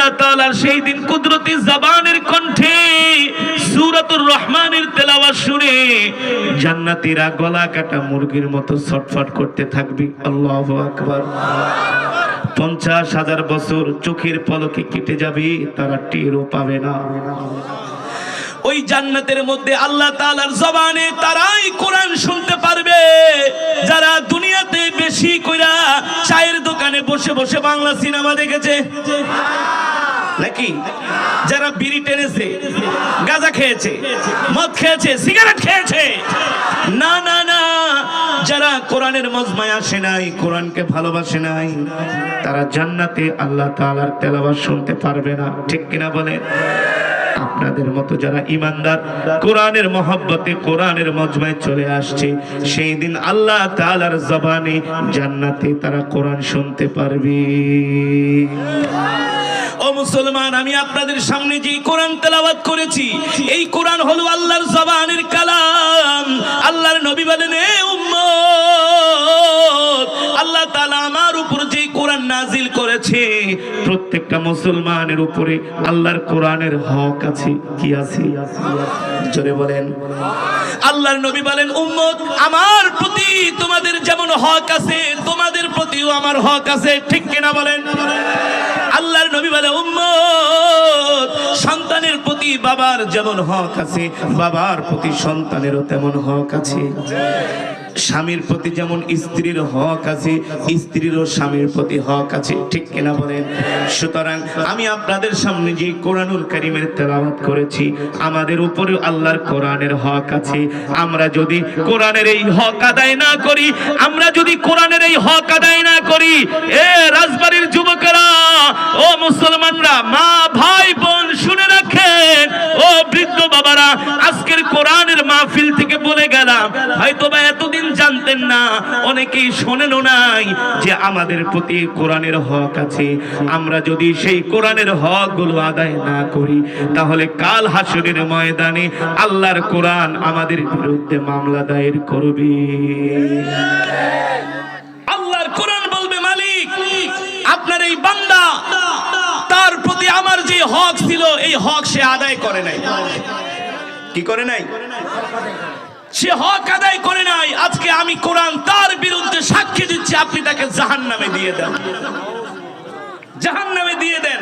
আল্লাহ তাআলার সেই দিন কুদরতি জবানের কণ্ঠে রহমানের শুনে গলা কাটা মুরগির মতো ছটফট করতে থাকবে। পঞ্চাশ হাজার বছর চোখের পলকে কেটে যাবে, তারা টেরও পাবে না। ওই জান্নাতের মধ্যে আল্লাহ তাআলার জবানে তারাই কোরআন শুনতে পারবে। যারা দুনিয়াতে বেশি কইরা চায়ের দোকানে বসে বসে বাংলা সিনেমা দেখেছে। নাকি? যারা বিড়ি টেনেছে, গাঁজা খেয়েছে, মদ খেয়েছে, সিগারেট খেয়েছে। না না না, যারা কোরআনের মজমায় আসে নাই, কোরআনকে ভালোবাসে নাই, তারা জান্নাতে আল্লাহ তাআলার তেলাওয়াত শুনতে পারবে না। ঠিক কিনা বলেন আপনাদের মতো যারা ইমানদার, কোরআনের মহব্বতে কোরআনের মজমায় চলে আসছে, সেই দিন আল্লাহ তাআলার জবানে জান্নাতে তারা কোরআন শুনতে পারবে। ও মুসলমান, আমি আপনাদের সামনে যে কোরআন তেলাওয়াত করেছি, এই কোরআন হলো আল্লাহর জবানের কালাম। আল্লাহর নবী বলেন আল্লাহ তাআলা আমার উপর যে কোরআন নাজিল করেছে, প্রত্যেকটা মুসলমানের উপরে আল্লাহর কোরআনের হক আছে, কি আছে? জোরে বলেন। আল্লাহর নবী বলেন, উম্মত, আমার প্রতি তোমাদের যেমন হক আছে, তোমাদের প্রতিও আমার হক আছে। ঠিক কিনা বলেন? আল্লাহর নবী বলে সন্তানের প্রতি বাবার যেমন হক আছে বাবার প্রতি সন্তানেরও তেমন হক আছে। স্বামীর প্রতি যেমন স্ত্রীর হক আছে, স্ত্রীরও স্বামীর প্রতি হক আছে। ঠিক কিনা বলেন? সুতরাং আমি আপনাদের সামনে যে কোরআনুল কারিমের তেলাওয়াত করেছি, আমাদের উপরেও আল্লাহর কোরআনের হক আছে। আমরা যদি কোরআনের এই হক আদায় না করি, আমরা যদি কোরআনের এই হক আদায় না করি, এ রাজবাড়ির যুবকেরা, ও মুসলমানরা, মা, ভাই, বোন, শুনে রাখেন। ও বৃদ্ধ বাবারা, আজকের কোরআনের মাহফিল থেকে বলে গেলাম হয়তো বা জানতেন না, অনেকেই শোনেনও নাই যে আমাদের প্রতি কোরআনের হক আছে। আমরা যদি সেই কোরআনের হকগুলো আদায় না করি, তাহলে কাল হাসরের ময়দানে আল্লাহর কোরআন আমাদের বিরুদ্ধে মামলা দায়ের করবে। আল্লাহর কোরআন বলবে, মালিক, আপনার এই বান্দা, তার প্রতি আমার যে হক ছিল, এই হক সে আদায় করে নাই। কি করে নাই? সে হক আদায় করে নাই। আজকে আমি কোরআন তার বিরুদ্ধে সাক্ষী দিচ্ছি, আপনি তাকে জাহান নামে দিয়ে দেন। জাহান নামে দিয়ে দেন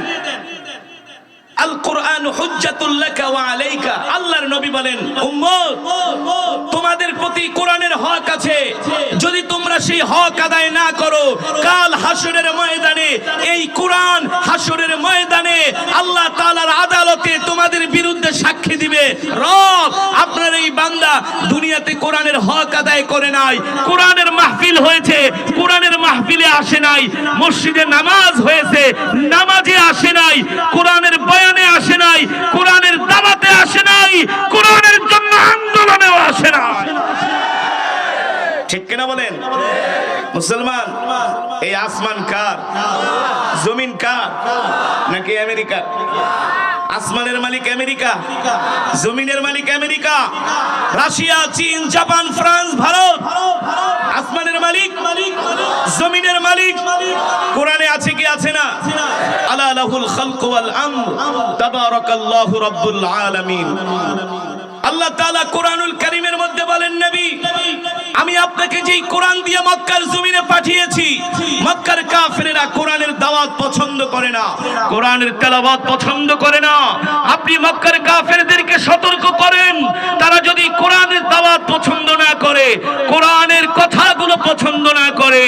যদি তোমরা সেই হক আদায় না করো, কাল হাসরের ময়দানে, এই কোরআন হাসরের ময়দানে আল্লাহ তাআলার আদালতে তোমাদের সাক্ষী দিবে। রব আপনার এই বান্দা দুনিয়াতে কোরআনের হক আদায় করে নাই। কোরআনের মাহফিল হয়েছে, কোরআনের মাহফিলে আসে নাই। মসজিদে নামাজ হয়েছে, নামাজে আসে নাই। কোরআনের বয়ানে আসে নাই, কোরআনের দাওয়াতে আসে নাই, কোরআনের জন্য আন্দোলনেও আসে না ঠিক কিনা বলেন? মুসলমান, এই আসমান কার? জমিন কার? নাকি আমেরিকা আসমানের মালিক আমেরিকা, জমিনের মালিক আমেরিকা, রাশিয়া, চীন, জাপান, ফ্রান্স, ভারত, আসমানের মালিক, জমিনের মালিক। কোরআনে আছে কি, আছে না? আলা লাহুল খালকু ওয়াল আমর, তাবারাকাল্লাহু রাব্বুল আলামিন। আল্লাহ তাআলা কোরআনুল কারীমের যেই কোরআন দিয়ে মক্কার জমিনে পাঠিয়েছি, মক্কার কাফেরেরা কোরআনের দাওয়াত পছন্দ করে না। কোরআনের তেলাওয়াত পছন্দ করে না। আপনি মক্কার কাফেরদেরকে সতর্ক করেন, তারা যদি কোরআনের দাওয়াত পছন্দ না করে, কোরআনের কথাগুলো পছন্দ না করে,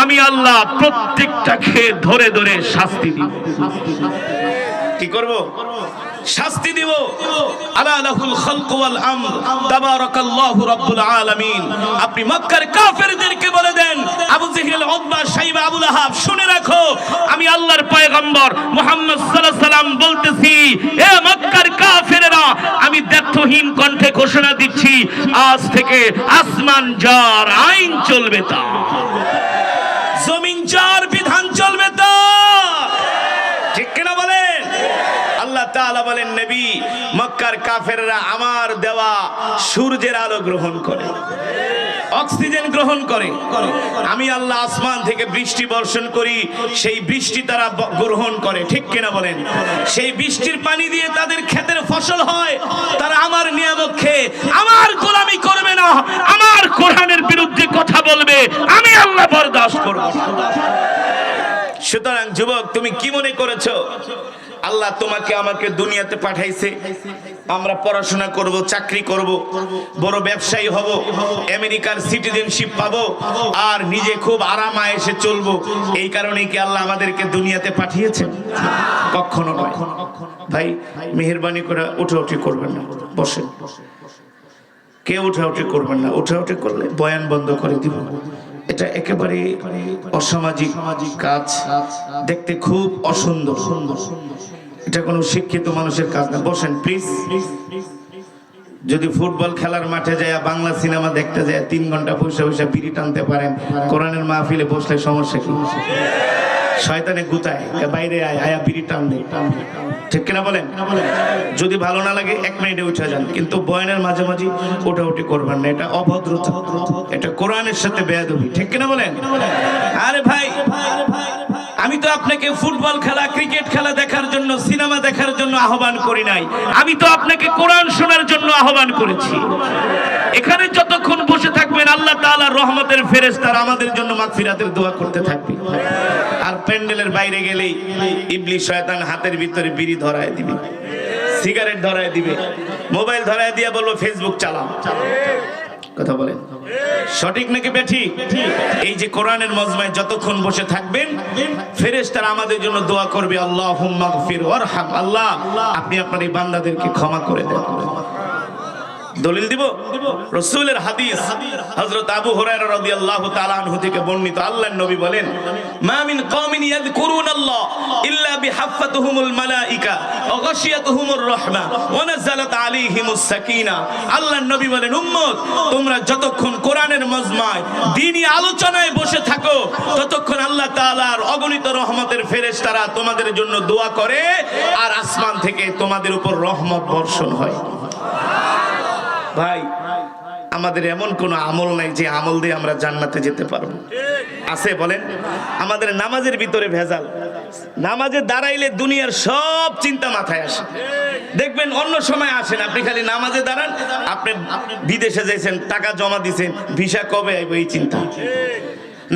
আমি আল্লাহ প্রত্যেকটাকে ধরে ধরে শাস্তি দিব। কি করব? শাস্তি দিব। আলা লাহুল খালকু ওয়াল আমর। তাবারাকাল্লাহু রাব্বুল আলামিন। আপনি মক্কার কাফেরদেরকে বলে দেন, আবু জেহেল উতবা, সাইবা, আবু লাহাব, শুনে রাখো, আমি আল্লাহর পয়গম্বর মুহাম্মদ সাল্লাল্লাহু আলাইহি সাল্লাম বলতেছি, এ মক্কার কাফেরেরা, আমি ব্যর্থহীন কণ্ঠে ঘোষণা দিচ্ছি, আজ থেকে আসমান যার আইন চলবে তা। জমিন যার বিধান চলবে তা ঠিক কিনা বলেন আল্লাহ তাআলা বলেন, নবী, মক্কার কাফেররা আমার দেওয়া সূর্যের আলো গ্রহণ করে। অক্সিজেন গ্রহণ করে। আমি আল্লাহ আসমান থেকে বৃষ্টি বর্ষণ করি, সেই বৃষ্টি তারা গ্রহণ করে। ঠিক কিনা বলেন? সেই বৃষ্টির পানি দিয়ে তাদের ক্ষেতের ফসল হয়। তারা আমার নিয়ামক খেয়ে, আমার গোলামি করবে না। আমার কোরআনের বিরুদ্ধে কথা বলবে। আমি আল্লাহ বরদাস্ত করব। সুতরাং, যুবক, তুমি কি মনে করেছ? আল্লাহ তোমাকে আমাকে দুনিয়াতে পাঠাইছে। আমরা পড়াশোনা করব, চাকরি করব, বড় ব্যবসায়ী হব, আমেরিকার সিটিজেনশিপ পাবো, আর নিজে খুব আরাম আয়েসে চলবো। এই কারণেই কি আল্লাহ আমাদেরকে দুনিয়াতে পাঠিয়েছেন? কখনো নয়। ভাই, মেহরবানি করে উঠে উঠে করবেন না। বসেন। কে উঠাউঠি করবেন না? উঠাউঠি করলে বয়ান বন্ধ করে দিব। এটা একেবারে অসামাজিক কাজ। দেখতে খুব অসুন্দর। সুন্দর এটা কোনো শিক্ষিত মানুষের কাজ না। বসেন প্লিজ যদি ফুটবল খেলার মাঠে যায় বাংলা সিনেমা দেখতে যায় তিন ঘণ্টা পয়সা পয়সা বিড়ি টানতে পারেন। কোরআনের মাহফিলে বসলে সমস্যা কি? শয়তানে গুতায় বাইরে আয়, আয়া বিড়ি টান দে ঠিক কিনা বলেন? যদি ভালো না লাগে, এক মিনিটে উঠে যান। কিন্তু বয়ানের মাঝে মাঝে ওঠাউটি করবেন না। এটা অভদ্রতা এটা কোরআনের সাথে বেয়াদবি। ঠিক কিনা বলেন? আরে ভাই, আমি তো আপনাকে ফুটবল খেলা, ক্রিকেট খেলা দেখার জন্য, সিনেমা দেখার জন্য আহ্বান করি নাই। আমি তো আপনাকে কোরআন শোনার জন্য আহ্বান করেছি। এখানে যতক্ষণ বসে থাকবেন, আল্লাহ তাআলা রহমতের ফেরেশতার আমাদের জন্য মাগফিরাতের দোয়া করতে থাকবে। আর প্যান্ডেলের বাইরে গেলেই ইবলিশ শয়তান হাতের ভিতরে বিড়ি ধরায় দিবে, সিগারেট ধরায় দিবে, মোবাইল ধরায় দিয়ে বলব ফেসবুক চালাও। কথা বলেন। সঠিক নাকি বেঠি এই যে কোরআনের মজমায় যতক্ষণ বসে থাকবেন, ফেরেশতারা আমাদের জন্য দোয়া করবে আল্লাহ আল্লাহ, আপনি আপনার এই বান্দাদেরকে ক্ষমা করে দেন। দলিল দিব? রসুলের হাদিস হযরত আবু হুরায়রা রাদিয়াল্লাহু তাআলা আনহু থেকে বর্ণিত। আল্লাহর নবী বলেন, মা মিন কওমিন ইয়াযকুরুনাল্লাহ ইল্লা ওয়া গাশিয়াতুহুমুর রাহমা ওয়া নাযালাত আলাইহিমুস সাকিনা। আল্লাহর নবী বলেন, উম্মত, তোমরা যতক্ষণ কোরআনের মজমায় দ্বীনি আলোচনায় বসে থাকো, ততক্ষণ আল্লাহ তাআলার অগণিত রহমতের ফেরেশতারা তোমাদের জন্য দোয়া করে আর আসমান থেকে তোমাদের উপর রহমত বর্ষণ হয়। ভাই, আমাদের এমন কোন আমল নাই যে আমল দিয়ে আমরা জান্নাতে যেতে পারব। আছে বলেন? আমাদের নামাজের ভিতরে ভেজাল। নামাজে দাঁড়াইলে দুনিয়ার সব চিন্তা মাথায় আসে। দেখবেন অন্য সময় আসেন, আপনি খালি নামাজে দাঁড়ান, আপনি বিদেশে যাইছেন, টাকা জমা দিছেন, ভিসা কবে আইব এই চিন্তা।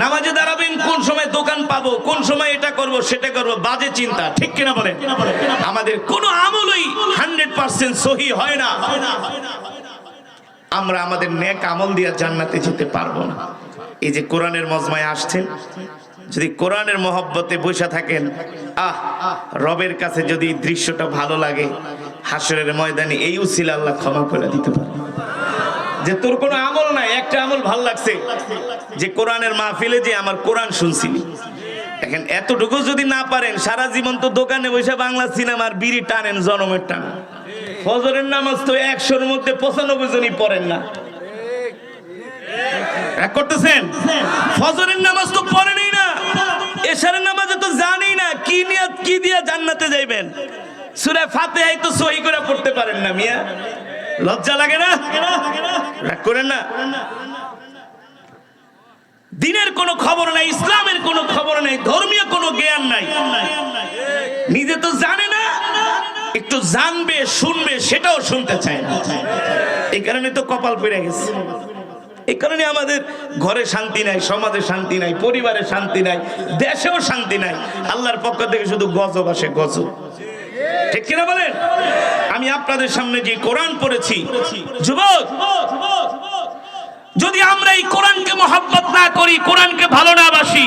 নামাজে দাঁড়াবেন, কোন সময় দোকান পাবো, কোন সময় এটা করব, সেটা করব, বাজে চিন্তা, ঠিক কিনা বলেন? আমাদের কোনো আমলই হান্ড্রেড পার্সেন্ট সহি হয় না। আমরা আমাদের নেক আমল দিয়ে জান্নাতে যেতে পারব না। এই যে কোরআনের মজমায় আসছেন, যদি কোরআনের মহব্বতে বসে থাকেন, আহ, রবের কাছে যদি দৃশ্যটা ভালো লাগে, হাসরের ময়দানে এই উসিল আল্লাহ ক্ষমা করে দিতে পারে। যে তোর কোনো আমল নাই, একটা আমল ভালো লাগছে, যে কোরআনের মাহফিলে যে আমার কোরআন শুনছিলি। এখন এতটুকু যদি না পারেন, সারা জীবন তো দোকানে বসে বাংলা সিনেমার বিড়ি টানেন, জনমের টান। ফজরের নামাজ তো একশোর মধ্যে পঁচানব্বই জনই পড়েন না। করতেছেন? ফজরের নামাজ তো না। এশারের তো জানেই না, কি কি দিয়ে জান্নাতে যাইবেন। সুরে তো সহি করে পড়তে পারেন না মিয়া। লজ্জা লাগে না? করেন না? দিনের কোনো খবর নাই, ইসলামের কোনো খবর নাই, ধর্মীয় কোনো জ্ঞান নাই। নিজে তো জানে না একটু জানবে, শুনবে, সেটাও শুনতে চায় না। এই কারণে তো কপাল পেরে গেছে। এই কারণে আমাদের ঘরে শান্তি নাই, সমাজে শান্তি নাই, পরিবারে শান্তি নাই, দেশেও শান্তি নাই। আল্লাহর পক্ষ থেকে শুধু গজব আসে, গজব। ঠিক কিনা বলেন? আমি আপনাদের সামনে যে কোরআন পড়েছি, যুবক যদি আমরা এই কোরআনকে মহাব্বত না করি, কোরআনকে ভালো না বাসি,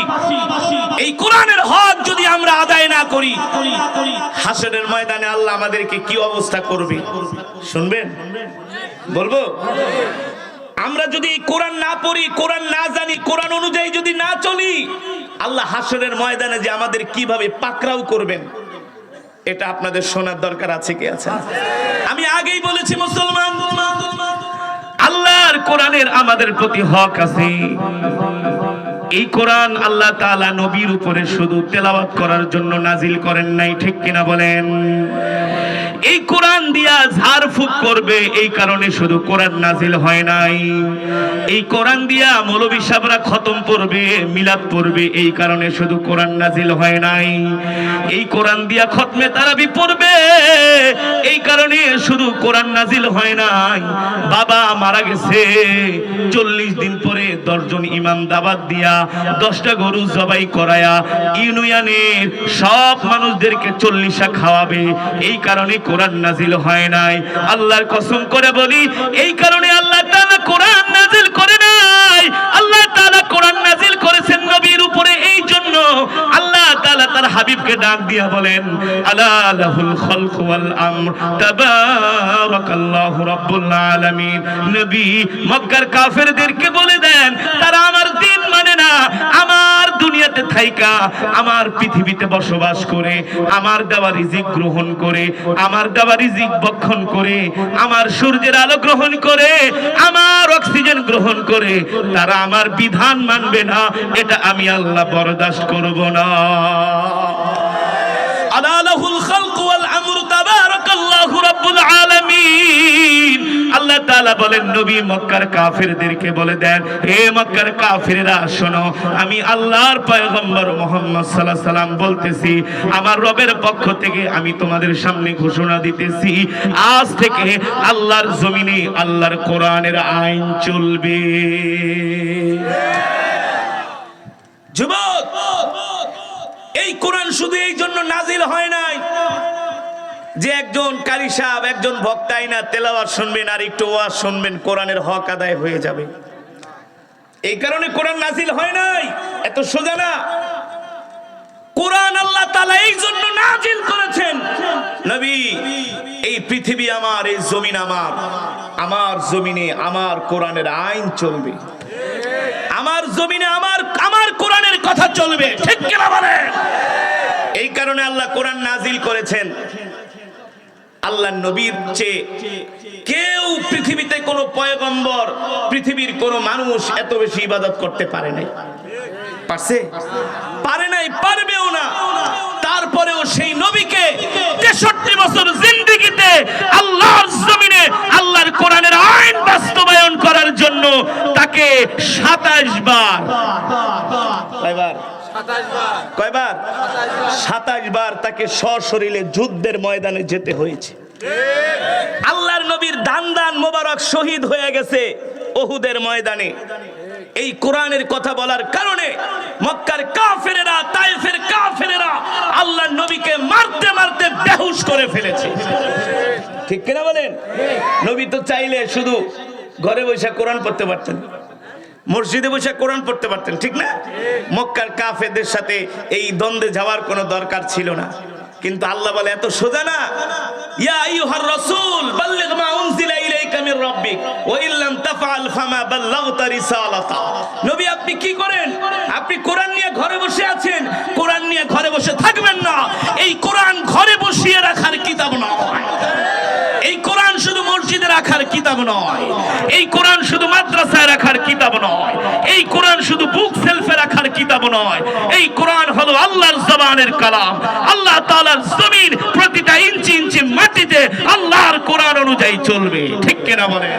এই কোরআনের হক যদি আমরা আদায় না করি, হাসরের ময়দানে আল্লাহ আমাদেরকে কি অবস্থা করবে? শুনবেন? বলব? আমরা যদি কোরআন না পড়ি, কোরআন না জানি, কোরআন অনুযায়ী যদি না চলি, আল্লাহ হাসরের ময়দানে যে আমাদের কীভাবে পাকরাও করবেন, এটা আপনাদের শোনার দরকার আছে কি আছে? আমি আগেই বলেছি, মুসলমান আল্লাহর কোরআনের আমাদের প্রতি হক আছে। এই কোরআন আল্লাহ তাআলা নবীর উপরে শুধু তেলাওয়াত করার জন্য নাজিল করেন নাই, ঠিক কিনা বলেন? এই কোরআন দিয়া ঝাড় ঝাড়ফুঁক করবে, এই কারণে শুধু কোরআন নাজিল হয় নাই। এই কোরআন দিয়া মৌলবী সাহেবরা খতম পড়বে, মিলাদ পড়বে, এই কারণে শুধু কোরআন নাজিল হয় নাই। এই কোরআন দিয়া খতমে তারাবি পড়বে, এই কারণে শুধু কোরআন নাজিল হয় নাই। বাবা মারা গেছে, চল্লিশ দিন পরে দশজন ইমাম দাবাত দিয়া দশটা গরু জবাই করায়া, ইউনিয়নের সব মানুষদেরকে চল্লিশা খাওয়াবে, এই কারণে কোরআন নাজিল হয় নাই। আল্লাহর কসম করে বলি, এই কারণে আল্লাহ তাআলা কোরআন নাজিল করে নাই। আল্লাহ তাআলা কোরআন নাজিল করেছেন নবীর উপরে এই জন্য। আল্লাহ তাআলা তার হাবিবকে ডাক দিয়া বলেন, আলা লাহুল খালকু ওয়াল আমর, তাবারাকাল্লাহু রাব্বুল আলামিন। নবী মক্কার কাফেরদেরকে বলে দেন, তারা আমার দিন মানে না, আমার দুনিয়াতে থাইকা আমার পৃথিবীতে বসবাস করে, আমার দেওয়া রিজিক গ্রহণ করে, আমার দেওয়া রিজিক বক্ষণ করে, আমার সূর্যের আলো গ্রহণ করে, আমার অক্সিজেন গ্রহণ করে, তারা আমার বিধান মানবে না, এটা আমি আল্লাহ বরদাস্ত করব না। আলা লাহুল খালকু ওয়াল আমরু, তাবারাকাল্লাহু রাব্বুল আলামিন। আল্লাহ তাআলা বলেন, নবী মক্কার কাফেরদেরকে বলে দেন, হে মক্কার কাফেররা, শোনো, আমি আল্লাহর পয়গম্বর মুহাম্মদ আলাইহি সাল্লাম বলতেছি, আমার রবের পক্ষ থেকে আমি তোমাদের সামনে ঘোষণা দিতেছি, আজ থেকে আল্লাহর জমিনে আল্লাহর কোরআনের আইন চলবে। যুবক, এই কোরআন শুধু এই জন্য নাজিল হয় নাই। যে একজন কারি সাহেব, একজন ভক্তাই না তেলাওয়াত শুনবেন আর একটু ওয়াজ শুনবেন, কোরআনের হক আদায় হয়ে যাবে। এই কারণে কোরআন নাজিল হয় নাই, এত সোজা না। কোরআন আল্লাহ তাআলা এই জন্য নাজিল করেছেন। নবী, এই পৃথিবী আমার, এই জমিন আমার। আমার জমিনে আমার কোরআনের আইন চলবে। আমার জমিনে আমার আমার কোরআনের কথা চলবে। ঠিক কিনা বলে এই কারণে আল্লাহ কোরআন নাজিল করেছেন। আল্লাহ নবীর চেয়ে কেউ পৃথিবীতে কোনো পয়গম্বর পৃথিবীর কোনো মানুষ এত বেশি ইবাদত করতে পারে নাই। পারছে? পারে নাই পারবেও না। তারপরেও সেই নবীকে তেষট্টি বছর জিন্দিগিতে আল্লাহর জমিনে আল্লাহর কোরআনের আইন বাস্তবায়ন করার জন্য তাকে সাতাশ বার কয়বার? সাতাশ বার তাকে সশরীরে যুদ্ধের ময়দানে যেতে হয়েছে। আল্লাহর নবীর দান দান মোবারক শহীদ হয়ে গেছে ময়দানে। এই কোরআনের কথা বলার কারণে মক্কার কাফেরেরা, তাইফের কাফেরেরা আল্লাহর নবীকে মারতে মারতে বেহুশ করে ফেলেছে। ঠিক কিনা বলেন? নবী তো চাইলে শুধু ঘরে বসে কোরআন পড়তে পারতেন। মসজিদে বসে কোরআন পড়তে পারতেন, ঠিক না? মক্কার কাফেদের সাথে এই দ্বন্দ্বে যাওয়ার কোনো দরকার ছিল না। কিন্তু আল্লাহ বলে, এত সোজা না? ইয়া আইয়ুহার রাসূল, বাল্লিগ মা উনজিলা ইলাইকা মির রাব্বিক, ওয়া ইল্লাম তাফআল ফামা বাল্লাগতা রিসালাতা। নবী, আপনি কি করেন? আপনি কোরআন নিয়ে ঘরে বসে আছেন। কোরআন নিয়ে ঘরে বসে থাকবেন না। এই কোরআন ঘরে বসিয়ে রাখার কিতাব নয়। এই কোরআন শুধু মসজিদে রাখার কিতাব নয়। এই কোরআন শুধু মাদ্রাসায় রাখার কিতাব নয় এই কোরআন শুধু বুক সেলফে রাখার কিতাব নয়। এই কোরআন হলো আল্লাহর জবানের কালাম। আল্লাহ তাআলার জমিন প্রতিটা ইঞ্চি ইঞ্চি মাটিতে আল্লাহর কোরআন অনুযায়ী চলবে। ঠিক কিনা বলে